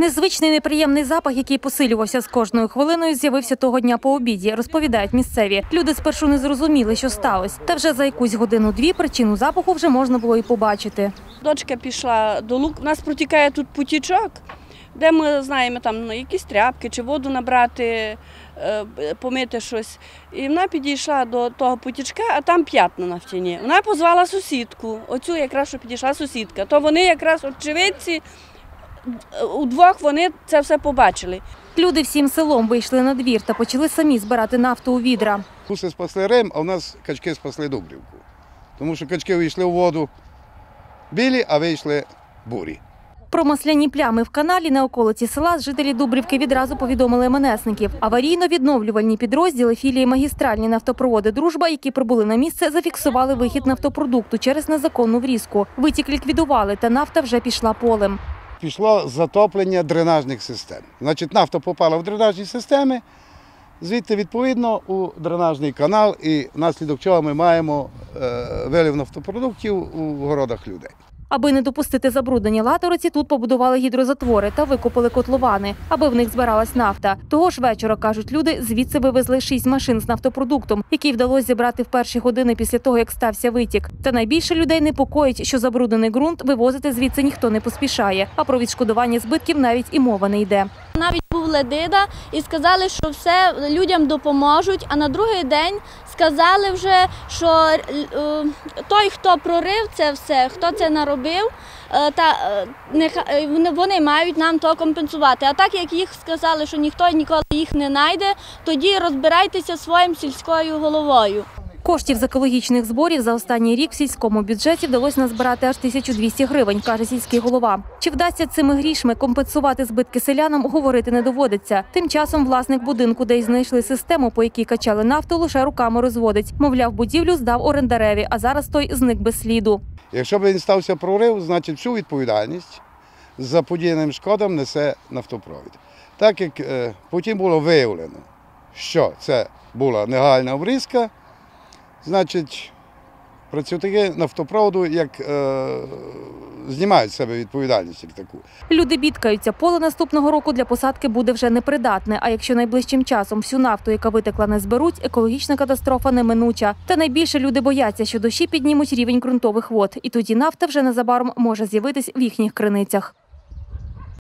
Незвичний неприємний запах, який посилювався з кожною хвилиною, з'явився того дня по обіді, розповідають місцеві. Люди спершу не зрозуміли, що сталося. Та вже за якусь годину-дві причину запаху вже можна було і побачити. Дочка пішла до лук. У нас протікає тут потічок, де ми знаємо там ну, якісь тряпки чи воду набрати, е, помити щось. І вона підійшла до того потічка, а там п'ятна на стіні. Вона позвала сусідку. Оцю якраз що підійшла сусідка. То вони якраз очевидці, удвох вони це все побачили. Люди всім селом вийшли на двір та почали самі збирати нафту у відра. Гуси спасли Рим, а в нас качки спасли Дубрівку. Тому що качки вийшли в воду білі, а вийшли бурі. Про масляні плями в каналі на околиці села жителі Дубрівки відразу повідомили МНСників. Аварійно-відновлювальні підрозділи філії магістральні нафтопроводи Дружба, які прибули на місце, зафіксували вихід нафтопродукту через незаконну врізку. Витік ліквідували, та нафта вже пішла полем. Пішло затоплення дренажних систем. Значить, нафта попала в дренажні системи, звідти відповідно у дренажний канал, і внаслідок чого ми маємо е, вилив нафтопродуктів у городах людей. Аби не допустити забруднення латориці, тут побудували гідрозатвори та викопали котловани, аби в них збиралась нафта. Того ж вечора, кажуть люди, звідси вивезли шість машин з нафтопродуктом, який вдалося зібрати в перші години після того, як стався витік. Та найбільше людей непокоїть, що забруднений ґрунт вивозити звідси ніхто не поспішає. А про відшкодування збитків навіть і мова не йде. Навіть був ледида і сказали, що все людям допоможуть. А на другий день сказали вже, що е, той, хто прорив це все, хто це наробив, е, та е, вони мають нам то компенсувати. А так як їх сказали, що ніхто ніколи їх не знайде, тоді розбирайтеся своїм сільською головою. Коштів з екологічних зборів за останній рік в сільському бюджеті вдалося назбирати аж 1200 гривень, каже сільський голова. Чи вдасться цими грішми компенсувати збитки селянам, говорити не доводиться. Тим часом власник будинку, де й знайшли систему, по якій качали нафту, лише руками розводить. Мовляв, будівлю здав орендареві, а зараз той зник без сліду. Якщо б він стався прорив, значить всю відповідальність за подіяним шкодам несе нафтопровід. Так як е, потім було виявлено, що це була негальна обрізка, значить працівники нафтопроводу як е, знімають з себе відповідальність як таку. Люди бідкаються, поле наступного року для посадки буде вже непридатне. А якщо найближчим часом всю нафту, яка витекла, не зберуть, екологічна катастрофа неминуча. Та найбільше люди бояться, що дощі піднімуть рівень ґрунтових вод, і тоді нафта вже незабаром може з'явитись в їхніх криницях.